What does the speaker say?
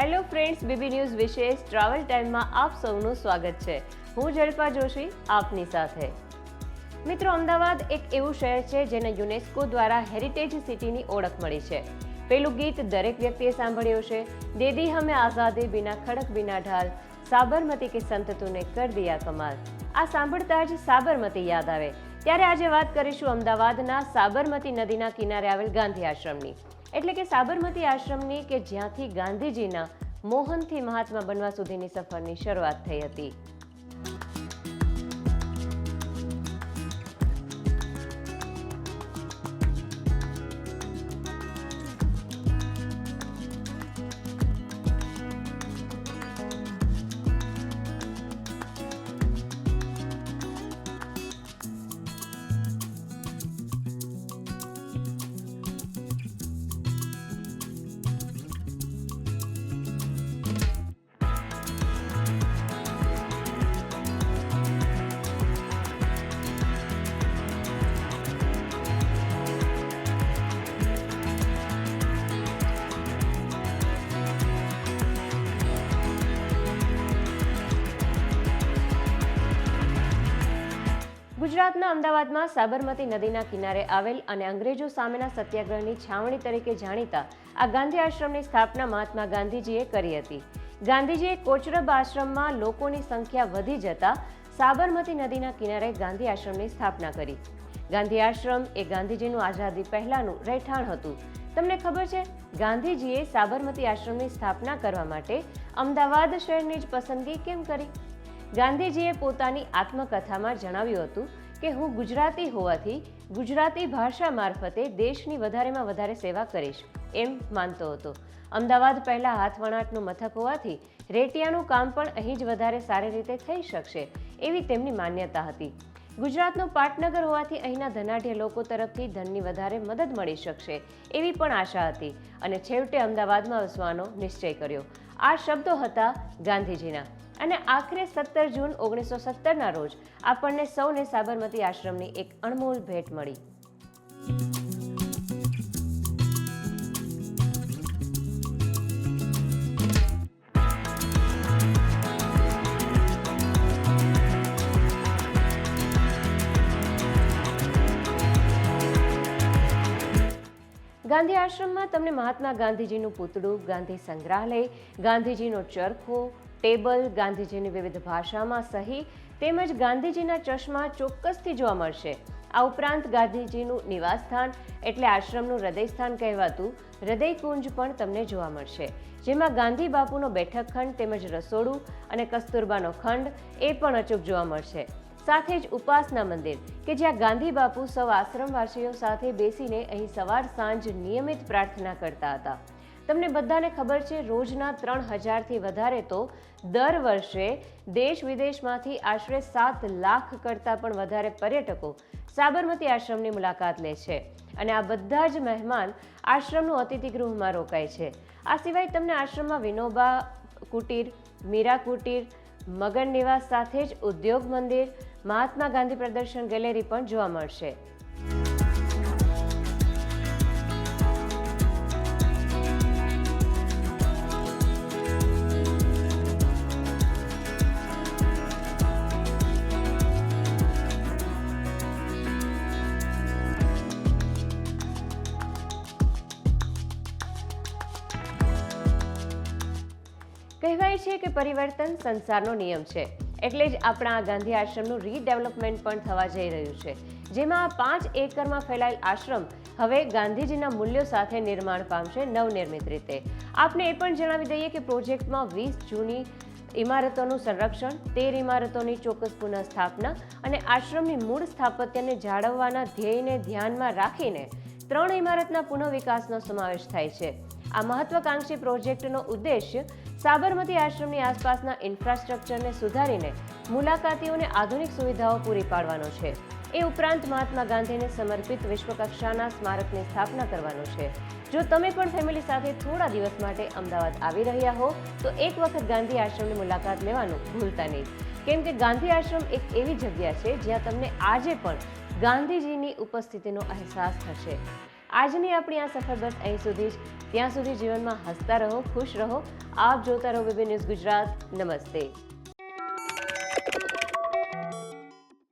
Hello friends, BB news વિશેષ travel ટાઈમમાં આપ સૌનું સ્વાગત છે. હું જલ્પા જોશી, આપની સાથે. મિત્રો, અમદાવાદ એક એવું શહેર છે જેને યુનેસ્કો દ્વારા હેરિટેજ સિટીની ઓળખ મળી છે. પેલું ગીત દરેક વ્યક્તિએ સાંભળ્યું છે દેદી હમે આઝાદી બિના ખડક બિના ઢાલ, સાબરમતી કે સંત તુને કર દિયા કમાલ. આ સાંભળતા જ સાબરમતી યાદ આવે. ત્યારે આજે વાત કરીશું અમદાવાદના સાબરમતી નદીના કિનારે આવેલ ગાંધી આશ્રમની. એટલે કે સાબરમતી આશ્રમની કે જ્યાંથી ગાંધીજીના મોહનથી મહાત્મા બનવા સુધીની સફરની શરૂઆત થઈ હતી. ગુજરાતના અમદાવાદમાં સાબરમતી નદીના કિનારે આવેલ અને અંગ્રેજો સામેના સત્યાગ્રહની છાવણી તરીકે જાણીતા આ ગાંધી આશ્રમની સ્થાપના મહાત્મા ગાંધીજીએ કરી હતી. ગાંધીજીએ કોચરબ આશ્રમમાં લોકોની સંખ્યા વધી જતા સાબરમતી નદીના કિનારે ગાંધી આશ્રમની સ્થાપના કરી. ગાંધી આશ્રમ એ ગાંધીજીનું આઝાદી પહેલાનું રહેઠાણ હતું. તમને ખબર છે, ગાંધીજીએ સાબરમતી આશ્રમની સ્થાપના કરવા માટે અમદાવાદ શહેરની જ પસંદગી કેમ કરી? ગાંધીજીએ પોતાની આત્મકથામાં જણાવ્યું હતું કે હું ગુજરાતી હોવાથી ગુજરાતી ભાષા મારફતે દેશની વધારેમાં વધારે સેવા કરીશ, એમ માનતો હતો. અમદાવાદ પહેલા હાથવણાટનું મથક હોવાથી રેટિયાનું કામ પણ અહીં જ વધારે સારી રીતે થઈ શકશે, એવી તેમની માન્યતા હતી. ગુજરાતનું પાટનગર હોવાથી અહીંના ધનાઢ્ય લોકો તરફથી ધનની વધારે મદદ મળી શકશે, એવી પણ આશા હતી અને છેવટે અમદાવાદમાં વસવાનો નિશ્ચય કર્યો. આ શબ્દો હતા ગાંધીજીના. અને આખરે સત્તર જૂન ઓગણીસો સત્તરના રોજ આપણને સૌને સાબરમતી આશ્રમની એક અણમોલ ભેટ મળી. ગાંધી આશ્રમમાં તમને મહાત્મા ગાંધીજીનું પૂતળું, ગાંધી સંગ્રહાલય, ગાંધીજીનો ચરખો ટેબલ ગાંધીજીની વિવિધ ભાષામાં સહી તેમજ ગાંધીજીના ચશ્મા ચોક્કસથી જોવા મળશે. આ ઉપરાંત ગાંધીજીનું નિવાસસ્થાન એટલે આશ્રમનું હૃદયસ્થાન કહેવાતું હૃદયકુંજ પણ તમને જોવા મળશે. જેમાં ગાંધી બાપુનો બેઠક ખંડ તેમજ રસોડું અને કસ્તુરબાનો ખંડ એ પણ અચૂક જોવા મળશે. સાથે જ ઉપાસના મંદિર, કે જ્યાં ગાંધી બાપુ સૌ આશ્રમવાસીઓ સાથે બેસીને અહીં સવાર સાંજ નિયમિત પ્રાર્થના કરતા હતા. તમને બધાને ખબર છે, રોજના ત્રણ હજારથી વધારે તો દર વર્ષે દેશ વિદેશમાંથી આશરે સાત લાખ કરતાં પણ વધારે પર્યટકો સાબરમતી આશ્રમની મુલાકાત લે છે. અને આ બધા જ મહેમાન આશ્રમનું અતિથિગૃહમાં રોકાય છે. આ સિવાય તમને આશ્રમમાં વિનોબા કુટીર, મીરા કુટીર, મગન નિવાસ સાથે જ ઉદ્યોગ મંદિર, મહાત્મા ગાંધી પ્રદર્શન ગેલેરી પણ જોવા મળશે. કહેવાય છે કે પરિવર્તન સંસારનો નિયમ છે. એટલે જ આપણા ગાંધી આશ્રમનું રીડેવલપમેન્ટ પણ થવા જઈ રહ્યું છે. જેમાં પાંચ એકરમાં ફેલાયેલ આશ્રમ હવે ગાંધીજીના મૂલ્યો સાથે નિર્માણ પામશે નવનિર્મિત રીતે. આપને એ પણ જણાવી દઈએ કે પ્રોજેક્ટમાં વીસ જૂની ઇમારતોનું સંરક્ષણ, તેર ઇમારતોની ચોક્કસ પુનઃસ્થાપના અને આશ્રમની મૂળ સ્થાપત્યને જાળવવાના ધ્યેયને ધ્યાનમાં રાખીને ત્રણ ઇમારતના પુનઃવિકાસનો સમાવેશ થાય છે. આ મહત્વાકાંક્ષી પ્રોજેક્ટનો ઉદ્દેશ્ય સાબરમતી આશ્રમની આસપાસના ઇન્ફ્રાસ્ટ્રક્ચરને સુધારીને મુલાકાતીઓને આધુનિક સુવિધાઓ પૂરી પાડવાનો છે. એ ઉપરાંત મહાત્મા ગાંધીને સમર્પિત વિશ્વકક્ષાના સ્મારકની સ્થાપના કરવાનો છે. જો તમે પણ ફેમિલી સાથે થોડા દિવસ માટે અમદાવાદ આવી રહ્યા હો, તો એક વખત ગાંધી આશ્રમની મુલાકાત લેવાનું ભૂલતા નહીં. કેમ કે ગાંધી આશ્રમ એક એવી જગ્યા છે જ્યાં તમને આજે પણ ગાંધીજીની ઉપસ્થિતિનો અહેસાસ થશે. આજની આપણી આ સફર બસ અહીં સુધી જ. ત્યાં સુધી જીવનમાં હસતા રહો, ખુશ રહો. આપ જોતા રહો વિભિન્ન ન્યૂઝ ગુજરાત. નમસ્તે.